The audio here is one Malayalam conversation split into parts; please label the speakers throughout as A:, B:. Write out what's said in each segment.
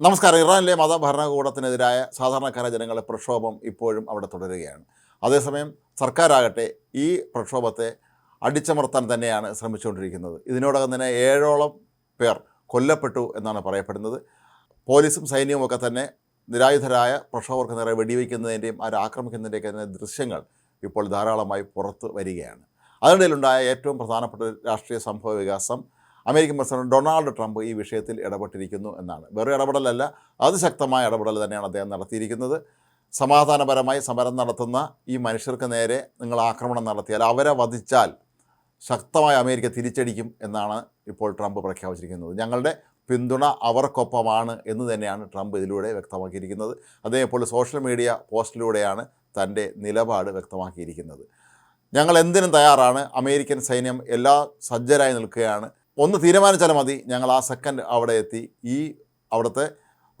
A: നമസ്കാരം. ഇറാനിലെ മതഭരണകൂടത്തിനെതിരായ സാധാരണക്കാരായ ജനങ്ങളുടെ പ്രക്ഷോഭം ഇപ്പോഴും അവിടെ തുടരുകയാണ്. അതേസമയം സർക്കാരാകട്ടെ ഈ പ്രക്ഷോഭത്തെ അടിച്ചമർത്താൻ തന്നെയാണ് ശ്രമിച്ചുകൊണ്ടിരിക്കുന്നത്. ഇതിനോടകം തന്നെ ഏഴോളം പേർ കൊല്ലപ്പെട്ടു എന്നാണ് പറയപ്പെടുന്നത്. പോലീസും സൈന്യവും ഒക്കെ തന്നെ നിരായുധരായ പ്രക്ഷോഭർക്ക് നേരെ വെടിവെക്കുന്നതിന്റെയും അവരെ ആക്രമിക്കുന്നതിന്റെയൊക്കെ തന്നെ ദൃശ്യങ്ങൾ ഇപ്പോൾ ധാരാളമായി പുറത്തു വരികയാണ്. അതിനിടയിലുണ്ടായ ഏറ്റവും പ്രധാനപ്പെട്ട രാഷ്ട്രീയ സംഭവ വികാസം അമേരിക്കൻ പ്രസിഡന്റ് ഡൊണാൾഡ് ട്രംപ് ഈ വിഷയത്തിൽ ഇടപെട്ടിരിക്കുന്നു എന്നാണ്. വെറും ഇടപെടലല്ല അതിശക്തമായ ഇടപെടൽ തന്നെയാണ് അദ്ദേഹം നടത്തിയിരിക്കുന്നത്. സമാധാനപരമായി സമരം നടത്തുന്ന ഈ മനുഷ്യർക്ക് നേരെ നിങ്ങൾ ആക്രമണം നടത്തിയാൽ അവരെ വധിച്ചാൽ ശക്തമായ അമേരിക്ക തിരിച്ചടിക്കും എന്നാണ് ഇപ്പോൾ ട്രംപ് പ്രഖ്യാപിച്ചിരിക്കുന്നത്. ഞങ്ങളുടെ പിന്തുണ അവർക്കൊപ്പമാണ് എന്ന് തന്നെയാണ് ട്രംപ് ഇതിലൂടെ വ്യക്തമാക്കിയിരിക്കുന്നത്. ഇപ്പോൾ സോഷ്യൽ മീഡിയ പോസ്റ്റിലൂടെയാണ് തന്റെ നിലപാട് വ്യക്തമാക്കിയിരിക്കുന്നത്. ഞങ്ങൾ എന്തിനും തയ്യാറാണ്. അമേരിക്കൻ സൈന്യം എല്ലാ സജ്ജരായി നിൽക്കുകയാണ്. ഒന്ന് തീരുമാനിച്ചാൽ മതി. ഞങ്ങൾ ആ സെക്കൻഡ് അവിടെ എത്തി. ഈ അവിടുത്തെ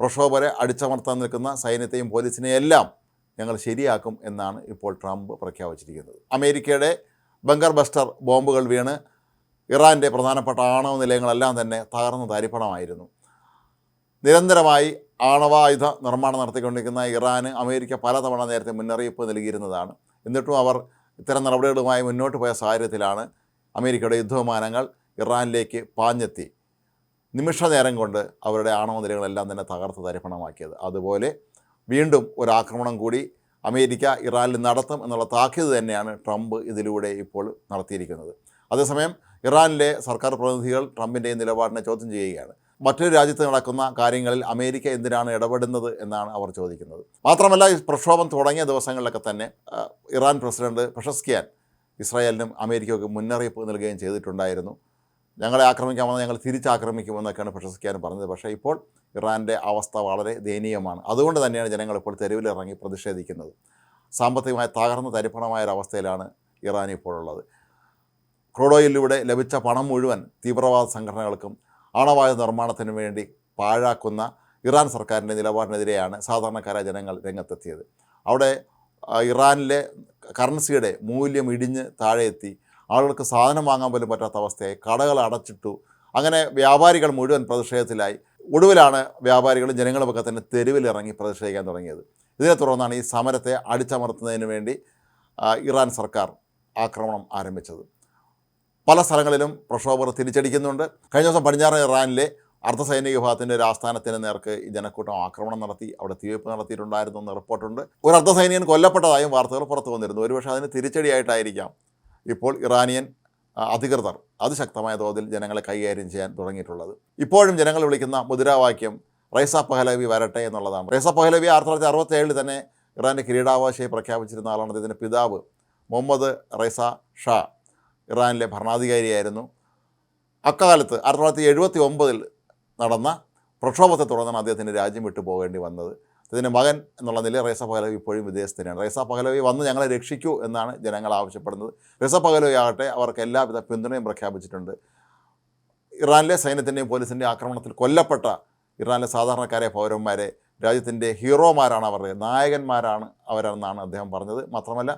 A: പ്രക്ഷോഭരെ അടിച്ചമർത്താൻ നിൽക്കുന്ന സൈന്യത്തെയും പോലീസിനെയും എല്ലാം ഞങ്ങൾ ശരിയാക്കും എന്നാണ് ഇപ്പോൾ ട്രംപ് പ്രഖ്യാപിച്ചിരിക്കുന്നത്. അമേരിക്കയുടെ ബങ്കർ ബസ്റ്റർ ബോംബുകൾ വീണ് ഇറാന്റെ പ്രധാനപ്പെട്ട ആണവ നിലയങ്ങളെല്ലാം തന്നെ തകർന്ന തരിപ്പണമായിരുന്നു. നിരന്തരമായി ആണവായുധ നിർമ്മാണം നടത്തിക്കൊണ്ടിരിക്കുന്ന ഇറാന് അമേരിക്ക പലതവണ നേരത്തെ മുന്നറിയിപ്പ് നൽകിയിരുന്നതാണ്. എന്നിട്ടും അവർ ഇത്തരം നടപടികളുമായി മുന്നോട്ട് പോയ സാഹചര്യത്തിലാണ് അമേരിക്കയുടെ യുദ്ധവിമാനങ്ങൾ ഇറാനിലേക്ക് പാഞ്ഞെത്തി. നിമിഷ നേരം കൊണ്ട് അവരുടെ ആണവ നിലകളെല്ലാം തന്നെ തകർത്ത് തരിപ്പണമാക്കിയത്. അതുപോലെ വീണ്ടും ഒരു ആക്രമണം കൂടി അമേരിക്ക ഇറാനിൽ നടത്തും എന്നുള്ള താക്കീത് തന്നെയാണ് ട്രംപ് ഇതിലൂടെ ഇപ്പോൾ നടത്തിയിരിക്കുന്നത്. അതേസമയം ഇറാനിലെ സർക്കാർ പ്രതിനിധികൾ ട്രംപിന്റെ നിലപാടിനെ ചോദ്യം ചെയ്യുകയാണ്. മറ്റൊരു രാജ്യത്ത് നടക്കുന്ന കാര്യങ്ങളിൽ അമേരിക്ക എന്തിനാണ് ഇടപെടുന്നത് എന്നാണ് അവർ ചോദിക്കുന്നത്. മാത്രമല്ല ഈ പ്രക്ഷോഭം തുടങ്ങിയ ദിവസങ്ങളിലൊക്കെ തന്നെ ഇറാൻ പ്രസിഡന്റ് പ്രഷസ്കിയാൻ ഇസ്രായേലിനും അമേരിക്കയ്ക്കും മുന്നറിയിപ്പ് നൽകുകയും ചെയ്തിട്ടുണ്ടായിരുന്നു. ഞങ്ങളെ വന്നാൽ ഞങ്ങൾ തിരിച്ചാക്രമിക്കുമെന്നൊക്കെയാണ് പെഷസ്കിയാൻ പറഞ്ഞത്. പക്ഷേ ഇപ്പോൾ ഇറാന്റെ അവസ്ഥ വളരെ ദയനീയമാണ്. അതുകൊണ്ട് തന്നെയാണ് ജനങ്ങൾ ഇപ്പോൾ തെരുവിലിറങ്ങി പ്രതിഷേധിക്കുന്നത്. സാമ്പത്തികമായി തകർന്ന് തരിപ്പണമായ ഒരവസ്ഥയിലാണ് ഇറാൻ ഇപ്പോഴുള്ളത് ക്രൂഡ് ഓയിലിലൂടെ ലഭിച്ച പണം മുഴുവൻ തീവ്രവാദ സംഘടനകൾക്കും ആണവായുധ നിർമ്മാണത്തിനു വേണ്ടി പാഴാക്കുന്ന ഇറാൻ സർക്കാരിന്റെ നിലപാടിനെതിരെയാണ് സാധാരണക്കാരായ ജനങ്ങൾ രംഗത്തെത്തിയത്. അവിടെ ഇറാനിലെ കറൻസിയുടെ മൂല്യം ഇടിഞ്ഞ് താഴെ എത്തി ആളുകൾക്ക് സാധനം വാങ്ങാൻ പോലും പറ്റാത്ത അവസ്ഥയായി. കടകൾ അടച്ചിട്ടു. അങ്ങനെ വ്യാപാരികൾ മുഴുവൻ പ്രതിഷേധത്തിലായി. ഒടുവിലാണ് വ്യാപാരികളും ജനങ്ങളുമൊക്കെ തന്നെ തെരുവിലിറങ്ങി പ്രതിഷേധിക്കാൻ തുടങ്ങിയത്. ഇതിനെ തുടർന്നാണ് ഈ സമരത്തെ അടിച്ചമർത്തുന്നതിന് വേണ്ടി ഇറാൻ സർക്കാർ ആക്രമണം ആരംഭിച്ചത്. പല സ്ഥലങ്ങളിലും പ്രക്ഷോഭർ തിരിച്ചടിക്കുന്നുണ്ട്. കഴിഞ്ഞ ദിവസം പടിഞ്ഞാറൻ ഇറാനിലെ അർദ്ധസൈനിക വിഭാഗത്തിന്റെ ഒരു ആസ്ഥാനത്തിന് നേർക്ക് ഈ ജനക്കൂട്ടം ആക്രമണം നടത്തി അവിടെ തീവെപ്പ് നടത്തിയിട്ടുണ്ടായിരുന്നു എന്ന് റിപ്പോർട്ടുണ്ട്. ഒരു അർദ്ധസൈനികൻ കൊല്ലപ്പെട്ടതായും വാർത്തകൾ പുറത്തു വന്നിരുന്നു. ഒരുപക്ഷെ അതിന് തിരിച്ചടിയായിട്ടായിരിക്കാം ഇപ്പോൾ ഇറാനിയൻ അധികൃതർ അതിശക്തമായ തോതിൽ ജനങ്ങളെ കൈകാര്യം ചെയ്യാൻ തുടങ്ങിയിട്ടുള്ളത്. ഇപ്പോഴും ജനങ്ങൾ വിളിക്കുന്ന മുദ്രാവാക്യം റൈസ പഹലവി വരട്ടെ എന്നുള്ളതാണ്. റൈസ പഹലവി ആയിരത്തി തൊള്ളായിരത്തി അറുപത്തേഴിൽ തന്നെ ഇറാന്റെ കിരീടാവകാശയെ പ്രഖ്യാപിച്ചിരുന്ന ആളാണ് ഇതിന്റെ പിതാവ് മുഹമ്മദ് റൈസ ഷാ. ഇറാനിലെ ഭരണാധികാരിയായിരുന്നു. അക്കാലത്ത് ആയിരത്തി തൊള്ളായിരത്തി എഴുപത്തി ഒമ്പതിൽ നടന്ന പ്രക്ഷോഭത്തെ തുടർന്നാണ് അദ്ദേഹത്തിന് രാജ്യം വിട്ടു പോകേണ്ടി വന്നത്. ഇതിന്റെ മകൻ എന്നുള്ള നിലയിൽ റേസ പഹലവി ഇപ്പോഴും വിദേശത്ത് തന്നെയാണ് റേസ പഹലവി വന്ന് ഞങ്ങളെ രക്ഷിക്കൂ എന്നാണ് ജനങ്ങൾ ആവശ്യപ്പെടുന്നത്. റേസ പഹലവി ആകട്ടെ അവർക്ക് എല്ലാവിധ പിന്തുണയും പ്രഖ്യാപിച്ചിട്ടുണ്ട്. ഇറാനിലെ സൈന്യത്തിന്റെയും പോലീസിന്റെയും ആക്രമണത്തിൽ കൊല്ലപ്പെട്ട ഇറാനിലെ സാധാരണക്കാരെ പൗരന്മാരെ രാജ്യത്തിന്റെ ഹീറോമാരാണ് അവർ നായകന്മാരാണ് അവരെന്നാണ് അദ്ദേഹം പറഞ്ഞത്. മാത്രമല്ല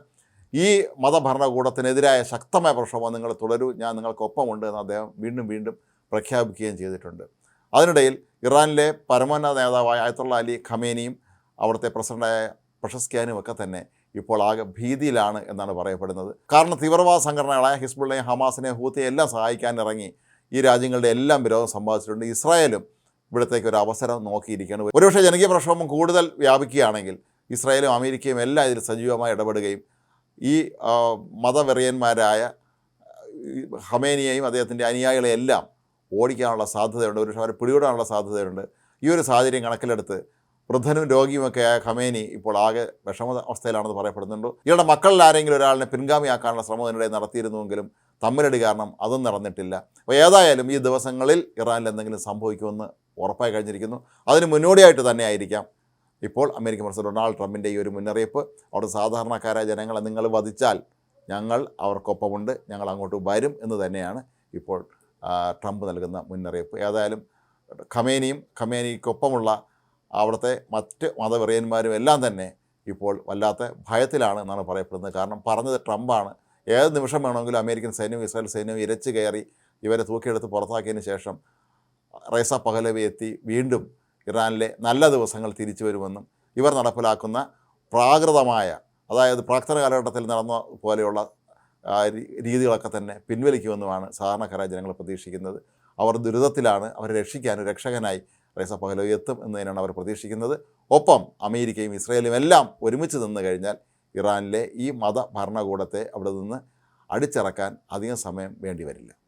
A: ഈ മതഭരണകൂടത്തിനെതിരായ ശക്തമായ പ്രക്ഷോഭം നിങ്ങൾ തുടരൂ ഞാൻ നിങ്ങൾക്കൊപ്പമുണ്ട് എന്ന് അദ്ദേഹം വീണ്ടും വീണ്ടും പ്രഖ്യാപിക്കുകയും ചെയ്തിട്ടുണ്ട്. അതിനിടയിൽ ഇറാനിലെ പരമോന്നത നേതാവായ ആയത്തുള്ള അലി ഖമേനിയും അവിടുത്തെ പ്രസിഡന്റായ പ്രശസ്ക്യാനും ഒക്കെ തന്നെ ഇപ്പോൾ ആകെ ഭീതിയിലാണ് എന്നാണ് പറയപ്പെടുന്നത്. കാരണം തീവ്രവാദ സംഘടനകളായ ഹിസ്ബുള്ളയും ഹമാസിനെയും ഹൂത്തിയെ എല്ലാം സഹായിക്കാൻ ഇറങ്ങി ഈ രാജ്യങ്ങളുടെ എല്ലാം വിരോധം സമ്പാദിച്ചിട്ടുണ്ട്. ഇസ്രായേലും ഇവിടത്തേക്ക് ഒരു അവസരം നോക്കിയിരിക്കുകയാണ്. ഒരുപക്ഷെ ജനകീയ പ്രക്ഷോഭം കൂടുതൽ വ്യാപിക്കുകയാണെങ്കിൽ ഇസ്രായേലും അമേരിക്കയും എല്ലാം ഇതിൽ സജീവമായി ഇടപെടുകയും ഈ മതവെറിയന്മാരായ ഹമേനിയെയും അദ്ദേഹത്തിന്റെ അനുയായികളെയും എല്ലാം ഓടിക്കാനുള്ള സാധ്യതയുണ്ട് ഒരു അവരെ പിടികൂടാനുള്ള സാധ്യതയുണ്ട്. ഈ ഒരു സാഹചര്യം കണക്കിലെടുത്ത് വൃദ്ധനും രോഗിയുമൊക്കെ ആയ ഖമേനി ഇപ്പോൾ ആകെ വിഷമ അവസ്ഥയിലാണെന്ന് പറയപ്പെടുന്നുണ്ട്. ഇയാളുടെ മക്കളിൽ ആരെങ്കിലും ഒരാളിനെ പിൻഗാമിയാക്കാനുള്ള ശ്രമം ഇതിനിടെ നടത്തിയിരുന്നുവെങ്കിലും തമ്മിലടി കാരണം അതും നടന്നിട്ടില്ല. അപ്പോൾ ഏതായാലും ഈ ദിവസങ്ങളിൽ ഇറാനിൽ എന്തെങ്കിലും സംഭവിക്കുമെന്ന് ഉറപ്പായി കഴിഞ്ഞിരിക്കുന്നു. അതിന് മുന്നോടിയായിട്ട് തന്നെ ആയിരിക്കാം ഇപ്പോൾ അമേരിക്കൻ പ്രസിഡന്റ് ഡൊണാൾഡ് ട്രംപിന്റെ ഈ ഒരു മുന്നറിയിപ്പ്. അവിടെ സാധാരണക്കാരായ ജനങ്ങളെ നിങ്ങൾ വധിച്ചാൽ ഞങ്ങൾ അവർക്കൊപ്പമുണ്ട് ഞങ്ങൾ അങ്ങോട്ട് വരും എന്ന് തന്നെയാണ് ഇപ്പോൾ ട്രംപ് നൽകുന്ന മുന്നറിയിപ്പ്. ഏതായാലും ഖമേനിയും ഖമേനിക്കൊപ്പമുള്ള അവിടുത്തെ മറ്റ് മതവെറിയന്മാരും എല്ലാം തന്നെ ഇപ്പോൾ വല്ലാത്ത ഭയത്തിലാണ് എന്നാണ് പറയപ്പെടുന്നത്. കാരണം പറഞ്ഞത് ട്രംപാണ്. ഏത് നിമിഷം വേണമെങ്കിലും അമേരിക്കൻ സൈന്യവും ഇസ്രായേൽ സൈന്യവും ഇരച്ചു കയറി ഇവരെ തൂക്കിയെടുത്ത് പുറത്താക്കിയതിന് ശേഷം റൈസ പഹലവി എത്തി വീണ്ടും ഇറാനിലെ നല്ല ദിവസങ്ങൾ തിരിച്ചു വരുമെന്നും ഇവർ നടപ്പിലാക്കുന്ന പ്രാകൃതമായ അതായത് പ്രാക്തന കാലഘട്ടത്തിൽ നടന്ന പോലെയുള്ള രീതികളൊക്കെ തന്നെ പിൻവലിക്കുമെന്നുമാണ് സാധാരണക്കാരായ ജനങ്ങൾ പ്രതീക്ഷിക്കുന്നത്. അവർ ദുരിതത്തിലാണ് അവരെ രക്ഷിക്കാൻ ഒരു രക്ഷകനായി റൈസ പഹലോ എത്തും എന്ന് തന്നെയാണ് അവർ പ്രതീക്ഷിക്കുന്നത്. ഒപ്പം അമേരിക്കയും ഇസ്രയേലും എല്ലാം ഒരുമിച്ച് നിന്ന് കഴിഞ്ഞാൽ ഇറാനിലെ ഈ മത ഭരണകൂടത്തെ അവിടെ നിന്ന് അടിച്ചിറക്കാൻ അധികം സമയം വേണ്ടി വരില്ല.